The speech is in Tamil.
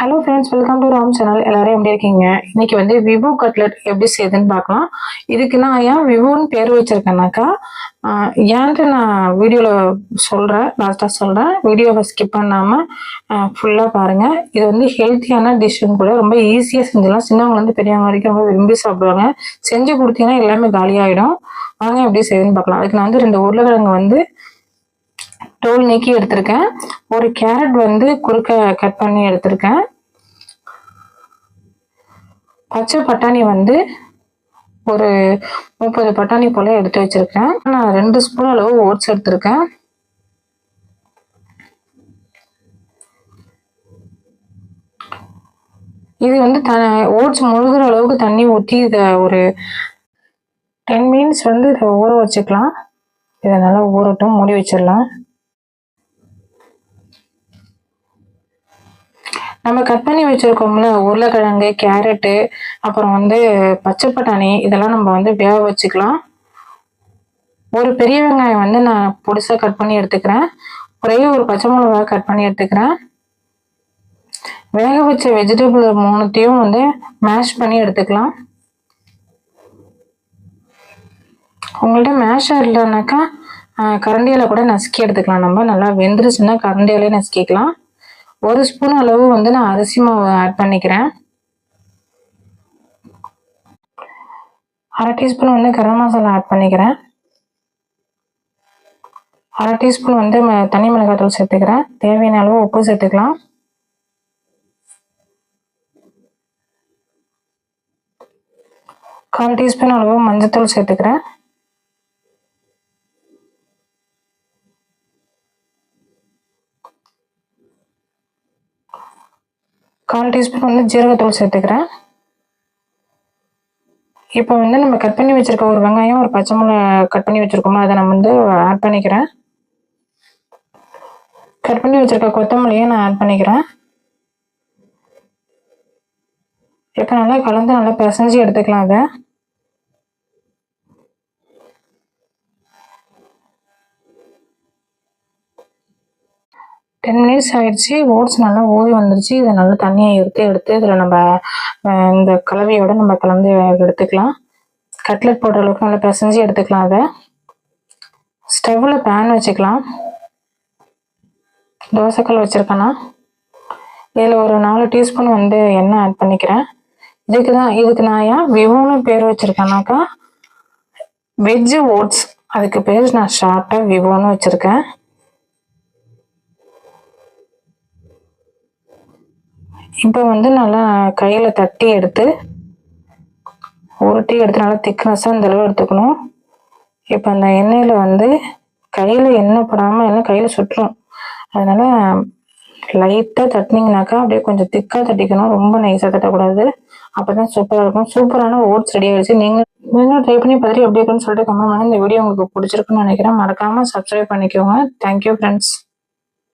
Hello friends welcome to Ram channel எல்லாரும் எப்படி இருக்கீங்க? இன்னைக்கு வந்து விவோ கட்லெட் எப்படி செய்யுதுன்னு பார்க்கலாம். இதுக்கு நான் ஏன் விவோன்னு பேர் வச்சிருக்கேன்னாக்கா ஏன்ட்டு நான் வீடியோவில் சொல்கிறேன் லாஸ்ட்டாக சொல்கிறேன் வீடியோவை ஸ்கிப் பண்ணாமல் ஃபுல்லாக பாருங்கள் இது வந்து ஹெல்த்தியான டிஷ்ஷுன்னு கூட ரொம்ப ஈஸியாக செஞ்சிடலாம். சின்னவங்கலேருந்து பெரியவங்க வரைக்கும் ரொம்ப விரும்பி சாப்பிடுவாங்க. செஞ்சு கொடுத்தீங்கன்னா எல்லாமே காலியாகிடும் வாங்க எப்படி செய்யுதுன்னு பார்க்கலாம். அதுக்கு நான் வந்து ரெண்டு உருளைக்கிழங்கு வந்து தோல் நீக்கி எடுத்திருக்கேன். ஒரு கேரட் வந்து குறுக்க கட் பண்ணி எடுத்திருக்கேன். பச்சை பட்டாணி வந்து ஒரு முப்பது பட்டாணி போல எடுத்து வச்சிருக்கேன். நான் ரெண்டு ஸ்பூன் அளவு ஓட்ஸ் எடுத்திருக்கேன். இது வந்து த ஓட்ஸ் முழுகிற அளவுக்கு தண்ணி ஊற்றி இதை ஒரு டென் மினிட்ஸ் வந்து இதை ஊற வச்சுக்கலாம். இதை நல்லா ஊறட்டும் மூடி வச்சிடலாம். நம்ம கட் பண்ணி வச்சிருக்கோம்ல உருளைக்கிழங்கு கேரட்டு அப்புறம் வந்து பச்சை பட்டாணி இதெல்லாம் நம்ம வந்து வேக வச்சுக்கலாம். ஒரு பெரிய வெங்காயம் வந்து நான் பொடிசா கட் பண்ணி எடுத்துக்கிறேன். ஒரே ஒரு பச்சை மிளகா கட் பண்ணி எடுத்துக்கிறேன். வேக வச்ச வெஜிடபிள் மூணுத்தையும் வந்து மேஷ் பண்ணி எடுத்துக்கலாம். உங்கள்ட்ட மேஷர் இல்லைனாக்கா கரண்டியால கூட நசுக்கி எடுத்துக்கலாம். நம்ம நல்லா வெந்துருச்சுன்னா கரண்டியாலே நசுக்கிக்கலாம். ஒரு ஸ்பூன் அளவு வந்து நான் அரிசி மாவு ஆட் பண்ணிக்கிறேன். அரை டீஸ்பூன் வந்து கரம் மசாலா ஆட் பண்ணிக்கிறேன். அரை டீஸ்பூன் வந்து தனி மிளகாத்தூள் சேர்த்துக்கிறேன். தேவையான அளவு உப்பு சேர்த்துக்கலாம். கால் டீஸ்பூன் அளவு மஞ்சத்தூள் சேர்த்துக்கிறேன். கால் டீஸ்பூன் வந்து ஜீரகத்தூள் சேர்த்துக்கிறேன். இப்போ வந்து நம்ம கட் பண்ணி வச்சுருக்க ஒரு வெங்காயம் ஒரு பச்சை மிளகா கட் பண்ணி வச்சுருக்கோமோ அதை நம்ம வந்து ஆட் பண்ணிக்கிறேன். கட் பண்ணி வச்சுருக்க கொத்தமல்லியை நான் ஆட் பண்ணிக்கிறேன். இப்போ நல்லா கலந்து நல்லா பிசைஞ்சு எடுத்துக்கலாம் அதை. டென் மினிட்ஸ் ஆயிடுச்சு. ஓட்ஸ் நல்லா ஓய் வந்துருச்சு. இதை நல்லா தண்ணியை எடுத்து எடுத்து இதில் நம்ம இந்த கலவையோட நம்ம கலந்து எடுத்துக்கலாம். கட்லெட் போடுற அளவுக்கு நல்லா பிசைஞ்சு எடுத்துக்கலாம் அதை. ஸ்டவ்வில் பேன் வச்சுக்கலாம். தோசைக்கல் வச்சுருக்கேன்னா இதில் ஒரு நாலு டீஸ்பூன் வந்து எண்ணெய் ஆட் பண்ணிக்கிறேன். இதுக்கு தான் இதுக்கு நான் ஏன் விவோன்னு பேர் வச்சுருக்கேன்னாக்கா வெஜ்ஜு ஓட்ஸ் அதுக்கு பேர் நான் ஷார்ட்டாக விவோன்னு வச்சுருக்கேன். இப்போ வந்து நல்லா கையில் தட்டி எடுத்து உருட்டி எடுத்து நல்லா திக்னஸாக இந்த அளவு எடுத்துக்கணும். இப்போ அந்த எண்ணெயில் வந்து கையில் எண்ணெய் படாமல் எல்லாம் கையில் சுட்டுரும் அதனால் லைட்டாக தட்டினீங்கனாக்கா அப்படியே கொஞ்சம் திக்காக தட்டிக்கணும். ரொம்ப நைஸாக தட்டக்கூடாது. அப்போ தான் சூப்பராக இருக்கும். சூப்பரான ஓட்ஸ் ரெடி ஆகிடுச்சு நீங்கள் நீங்களும் ட்ரை பண்ணி பார்த்துட்டு எப்படி இருக்குன்னு சொல்லிட்டு கமெண்ட் பண்ணி இந்த வீடியோ உங்களுக்கு பிடிச்சிருக்குன்னு நினைக்கிறேன். மறக்காமல் சப்ஸ்கிரைப் பண்ணிக்கோங்க. Thank you friends